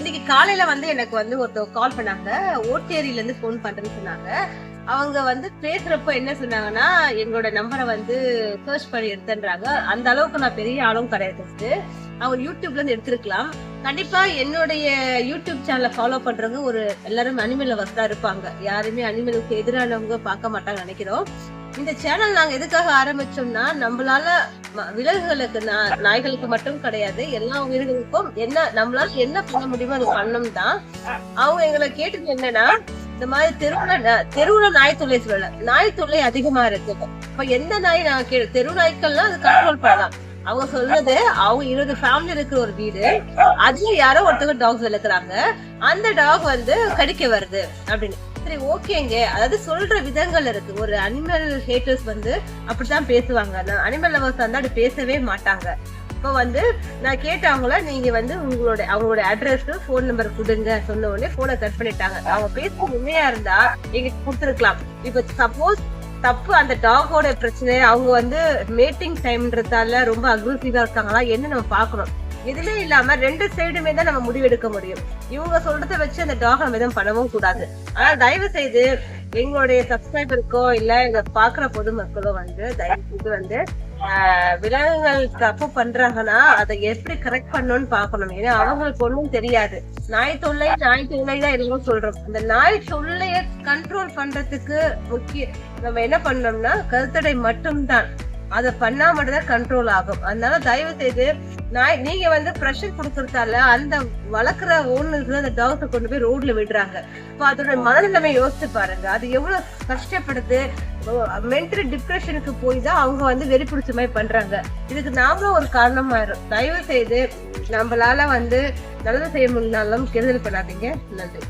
இன்னைக்கு காலையில வந்து எனக்கு வந்து ஒருத்தர் கால் பண்ணாங்க. ஓட்டேரியில இருந்து ஃபோன் பண்றேன்னு சொன்னாங்க. அவங்க வந்து பேசுறப்ப என்ன சொன்னாங்கன்னா எங்களோட நம்பரை வந்து சர்ச் பண்ணி எடுத்துன்றாங்க. அந்த அளவுக்கு நான் பெரிய ஆளும் கிடையாது அவங்க யூடியூப்ல இருந்து எடுத்திருக்கலாம். கண்டிப்பா என்னுடைய யூடியூப் சேனலை ஃபாலோ பண்றவங்க ஒரு எல்லாரும் அனிமல் லவர்ஸ் தான் இருப்பாங்க. யாருமே அனிமலுக்கு எதிரானவங்க பார்க்க மாட்டாங்க நினைக்கிறோம். இந்த சேனல் நாங்க எதுக்காக ஆரம்பிச்சோம்னா நம்மளால விலங்குகளுக்கு நா- நாய்களுக்கு மட்டும் கிடையாது எல்லா உயிர்களுக்கும் என்ன நம்மளால என்ன பண்ண முடியுமோ அது பண்ணணும் தான் அவங்க எங்களை கேட்டது என்னன்னா இந்த மாதிரி தெருவுல தெருவுல நாய் தொல்லை சொல்லல. நாய் தொல்லை அதிகமா இருக்கு. இப்ப எந்த நாய் நான் கே தெரு நாய்க்கள்லாம் அது கண்ட்ரோல் பண்ணலாம். அவங்க சொல்றது அவங்க இருபது ஃபேமிலி இருக்கிற ஒரு வீடு. அதுல யாரோ ஒருத்தவங்க டாக்ஸ் வளர்க்குறாங்க. அந்த டாக் வந்து கடிக்க வருது அப்படின்னு. சரி ஓகேங்க அதாவது சொல்ற விதங்கள் இருக்கு. ஒரு அனிமல் ஹேட்டர்ஸ் வந்து அப்படித்தான் பேசுவாங்க. அனிமல் லவர்ஸ் வந்து அப்படி பேசவே மாட்டாங்க. இப்போ வந்து நான் கேட்டவங்கள நீங்க வந்து உங்களோட அவங்களோட அட்ரஸ் ஃபோன் நம்பர் கொடுங்க சொன்ன உடனே போனை கட் பண்ணிட்டாங்க. அவங்க பேச உண்மையா இருந்தா எங்களுக்கு கொடுத்துருக்கலாம். இப்போ சப்போஸ் தப்பு அந்த டாகோட பிரச்சனை அவங்க வந்து மேட்டிங் டைம்ன்றதால ரொம்ப அக்ரெசிவா இருக்காங்களா? என்ன நம்ம பாக்கணும் எதுவுமே இல்லாம ரெண்டு சைடுமே தான் நம்ம முடிவெடுக்க முடியும். இவங்க சொல்றத வச்சு அந்த டாக் எதுவும் பண்ணவும் கூடாது. ஆனா தயவு செய்து எங்களுடைய சப்ஸ்கிரைபருக்கோ இல்ல எங்க பாக்குற பொதுமக்களோ வந்து தயவு செய்து வந்து ஆஹ், விலங்குகள் தப்பு பண்றாங்கன்னா அதை எப்படி கரெக்ட் பண்ணணும்னு பாக்கணும் ஏன்னா அவங்களுக்கு ஒண்ணும் தெரியாது. நாய் தொல்லை நாய் தொல்லை தான் எதுவும் சொல்றோம். அந்த நாய் தொல்லைய கண்ட்ரோல் பண்றதுக்கு முக்கிய நம்ம என்ன பண்ணோம்னா கருத்தடை மட்டும்தான். அதை பண்ணா மட்டும்தான் கண்ட்ரோல் ஆகும். அதனால தயவு செய்து நாய் நீங்க வந்து ப்ரெஷர் கொடுக்கறதால அந்த வளர்க்குற ஓனருக்கு அந்த டாக்ஸை கொண்டு போய் ரோட்ல விடுறாங்க. இப்போ அதோட மனநிலைமை யோசிச்சு பாருங்க. அது எவ்வளவு கஷ்டப்படுது? மென்டல் டிப்ரெஷனுக்கு போய் தான் அவங்க வந்து வெறி பிடிச்ச மாதிரி பண்றாங்க. இதுக்கு நாமளும் ஒரு காரணமாயிரும். தயவு செய்து நம்மளால வந்து நல்லது செய்ய முடியலனாலும் கெடுதல் பண்ணாதீங்க. நன்றி.